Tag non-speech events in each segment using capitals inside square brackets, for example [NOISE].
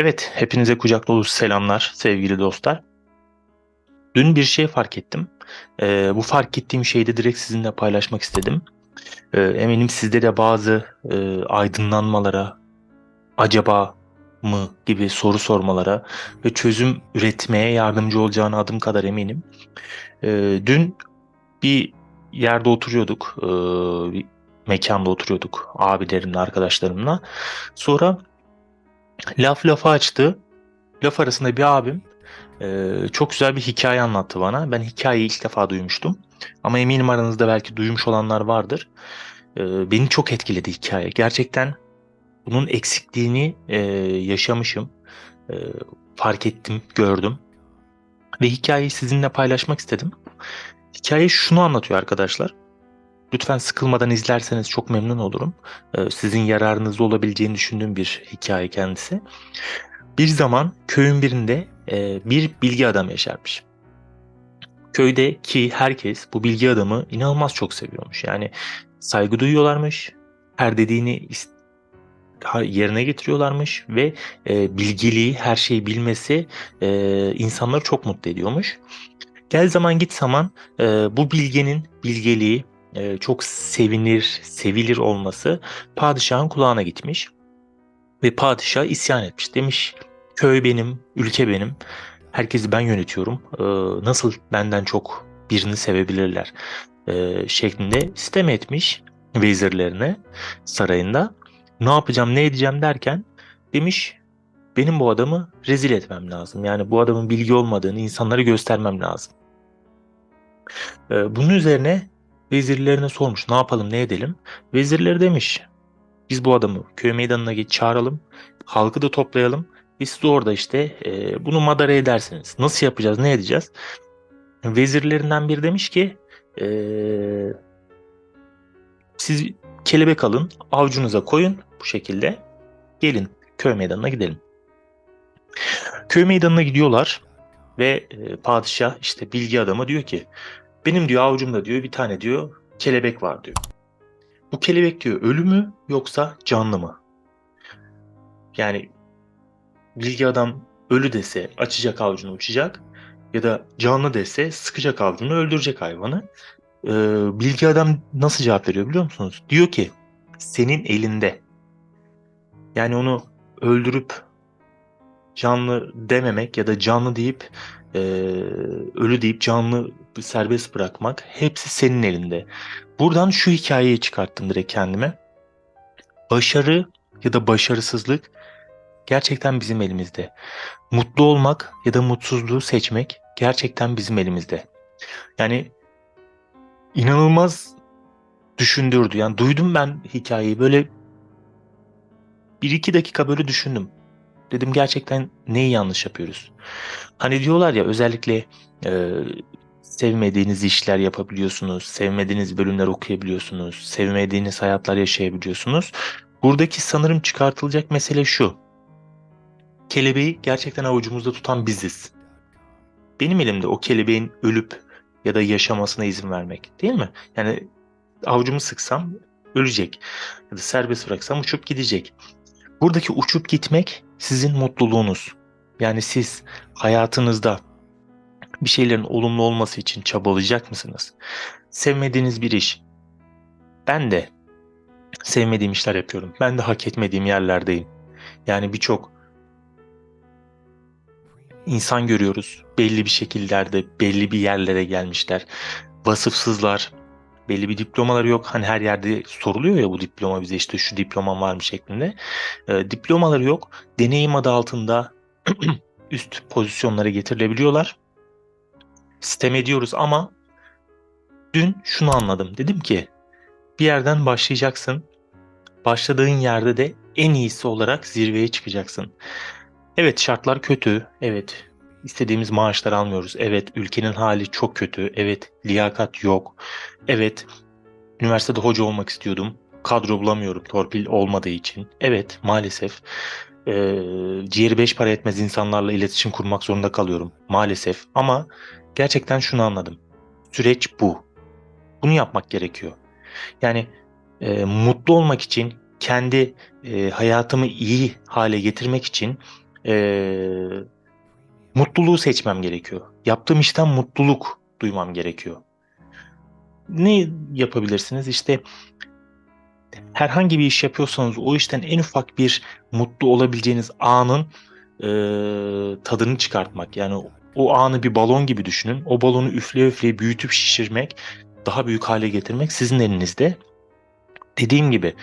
Evet, hepinize kucak dolusu selamlar sevgili dostlar. Dün bir şey fark ettim. Ee, bu fark ettiğim şeyi de direkt sizinle paylaşmak istedim. Ee, eminim sizde de bazı e, aydınlanmalara, acaba mı gibi soru sormalara ve çözüm üretmeye yardımcı olacağına adım kadar eminim. Ee, dün bir yerde oturuyorduk, e, bir mekanda oturuyorduk abilerimle, arkadaşlarımla. Sonra laf lafa açtı. Laf arasında bir abim e, çok güzel bir hikaye anlattı bana. Ben hikayeyi ilk defa duymuştum. Ama eminim aranızda belki duymuş olanlar vardır. E, beni çok etkiledi hikaye. Gerçekten bunun eksikliğini e, yaşamışım. E, fark ettim, gördüm. Ve hikayeyi sizinle paylaşmak istedim. Hikaye şunu anlatıyor arkadaşlar. Lütfen sıkılmadan izlerseniz çok memnun olurum. E, sizin yararınızda olabileceğini düşündüğüm bir hikaye kendisi. Bir zaman köyün birinde e, bir bilgi adamı yaşarmış. Köydeki herkes bu bilgi adamı inanılmaz çok seviyormuş. Yani saygı duyuyorlarmış. Her dediğini yerine getiriyorlarmış ve e, bilgiliği, her şeyi bilmesi e, insanları çok mutlu ediyormuş. Gel zaman git zaman e, bu bilgenin bilgeliği e, çok sevinir, sevilir olması padişahın kulağına gitmiş. Ve padişah isyan etmiş. Demiş köy benim, ülke benim. Herkesi ben yönetiyorum. Ee, nasıl benden çok birini sevebilirler ee, şeklinde sistem etmiş vezirlerine sarayında. Ne yapacağım ne edeceğim derken demiş benim bu adamı rezil etmem lazım. Yani bu adamın bilgi olmadığını insanlara göstermem lazım. Bunun üzerine vezirlerine sormuş ne yapalım ne edelim. Vezirleri demiş biz bu adamı köy meydanına geç çağıralım. Halkı da toplayalım. Ve siz orada işte e, bunu madara edersiniz. Nasıl yapacağız, ne edeceğiz? Vezirlerinden biri demiş ki e, siz kelebek alın, avcunuza koyun bu şekilde. Gelin köy meydanına gidelim. Köy meydanına gidiyorlar ve e, padişah işte bilgi adamı diyor ki benim diyor avucumda diyor bir tane diyor kelebek var diyor. Bu kelebek diyor ölü mü yoksa canlı mı? Yani bilgi adam ölü dese açacak avucunu uçacak ya da canlı dese sıkacak avucunu öldürecek hayvanı. Ee, bilgi adam nasıl cevap veriyor biliyor musunuz? Diyor ki senin elinde. Yani onu öldürüp canlı dememek ya da canlı deyip e, ölü deyip canlı serbest bırakmak hepsi senin elinde. Buradan şu hikayeyi çıkarttım direkt kendime. Başarı ya da başarısızlık gerçekten bizim elimizde. Mutlu olmak ya da mutsuzluğu seçmek gerçekten bizim elimizde. Yani inanılmaz düşündürdü. Yani duydum ben hikayeyi böyle bir iki dakika böyle düşündüm. Dedim gerçekten neyi yanlış yapıyoruz? Hani diyorlar ya özellikle e, sevmediğiniz işler yapabiliyorsunuz, sevmediğiniz bölümler okuyabiliyorsunuz, sevmediğiniz hayatlar yaşayabiliyorsunuz. Buradaki sanırım çıkartılacak mesele şu. Kelebeği gerçekten avucumuzda tutan biziz. Benim elimde o kelebeğin ölüp ya da yaşamasına izin vermek değil mi? Yani avucumu sıksam ölecek ya da serbest bıraksam uçup gidecek. Buradaki uçup gitmek sizin mutluluğunuz. Yani siz hayatınızda bir şeylerin olumlu olması için çabalayacak mısınız? Sevmediğiniz bir iş. Ben de sevmediğim işler yapıyorum. Ben de hak etmediğim yerlerdeyim. Yani birçok insan görüyoruz. Belli bir şekillerde, belli bir yerlere gelmişler. Vasıfsızlar, belli bir diplomaları yok. Hani her yerde soruluyor ya bu diploma bize işte şu diplomam var mı şeklinde. E, diplomaları yok. Deneyim adı altında [CLEARS THROAT] üst pozisyonlara getirilebiliyorlar. Sistem ediyoruz ama dün şunu anladım. Dedim ki bir yerden başlayacaksın. Başladığın yerde de en iyisi olarak zirveye çıkacaksın. Evet şartlar kötü. Evet istediğimiz maaşlar almıyoruz. Evet ülkenin hali çok kötü. Evet liyakat yok. Evet üniversitede hoca olmak istiyordum. Kadro bulamıyorum torpil olmadığı için. Evet maalesef e, ciğeri beş para etmez insanlarla iletişim kurmak zorunda kalıyorum. Maalesef ama gerçekten şunu anladım. Süreç bu. Bunu yapmak gerekiyor. Yani e, mutlu olmak için, kendi e, hayatımı iyi hale getirmek için Ee, mutluluğu seçmem gerekiyor. Yaptığım işten mutluluk duymam gerekiyor. Ne yapabilirsiniz? İşte herhangi bir iş yapıyorsanız o işten en ufak bir mutlu olabileceğiniz anın e, tadını çıkartmak. Yani o anı bir balon gibi düşünün. O balonu üfleye üfleye büyütüp şişirmek, daha büyük hale getirmek sizin elinizde. Dediğim gibi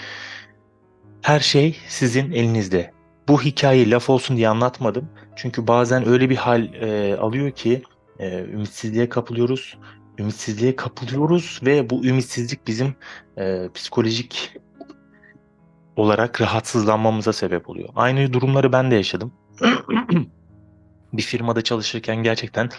her şey sizin elinizde. Bu hikayeyi laf olsun diye anlatmadım. Çünkü bazen öyle bir hal e, alıyor ki e, ümitsizliğe kapılıyoruz. Ümitsizliğe kapılıyoruz ve bu ümitsizlik bizim e, psikolojik olarak rahatsızlanmamıza sebep oluyor. Aynı durumları ben de yaşadım. [CLEARS THROAT] bir firmada çalışırken gerçekten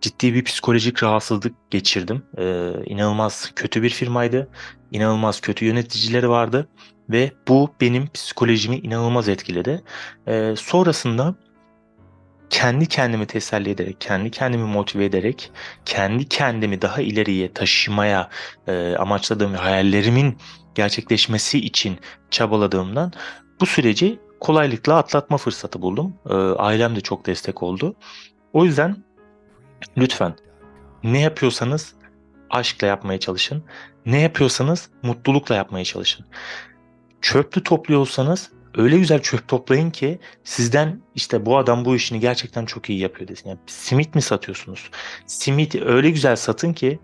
ciddi bir psikolojik rahatsızlık geçirdim. Ee, inanılmaz kötü bir firmaydı. İnanılmaz kötü yöneticileri vardı ve bu benim psikolojimi inanılmaz etkiledi. Ee, sonrasında kendi kendimi teselli ederek, kendi kendimi motive ederek, kendi kendimi daha ileriye taşımaya e, amaçladığım ve hayallerimin gerçekleşmesi için çabaladığımdan bu süreci kolaylıkla atlatma fırsatı buldum. E, ailem de çok destek oldu. O yüzden lütfen ne yapıyorsanız aşkla yapmaya çalışın. Ne yapıyorsanız mutlulukla yapmaya çalışın. Çöplü topluyorsanız öyle güzel çöp toplayın ki sizden işte bu adam bu işini gerçekten çok iyi yapıyor desin. Yani simit mi satıyorsunuz? Simit öyle güzel satın ki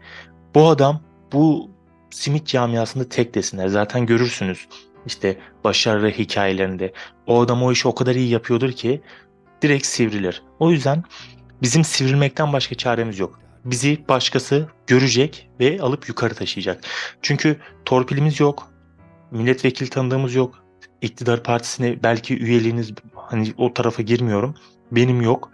bu adam bu simit camiasında tek desinler. Zaten görürsünüz işte başarılı hikayelerinde o adam o işi o kadar iyi yapıyordur ki direkt sivrilir. O yüzden bizim sivrilmekten başka çaremiz yok. Bizi başkası görecek ve alıp yukarı taşıyacak. Çünkü torpilimiz yok. Milletvekili tanıdığımız yok. İktidar partisine belki üyeliğiniz hani o tarafa girmiyorum. Benim yok.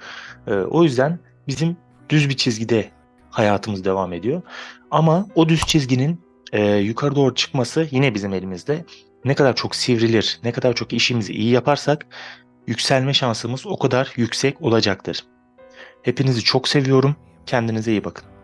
Ee, o yüzden bizim düz bir çizgide hayatımız devam ediyor. Ama o düz çizginin e, yukarı doğru çıkması yine bizim elimizde. Ne kadar çok sivrilir, ne kadar çok işimizi iyi yaparsak yükselme şansımız o kadar yüksek olacaktır. Hepinizi çok seviyorum. Kendinize iyi bakın.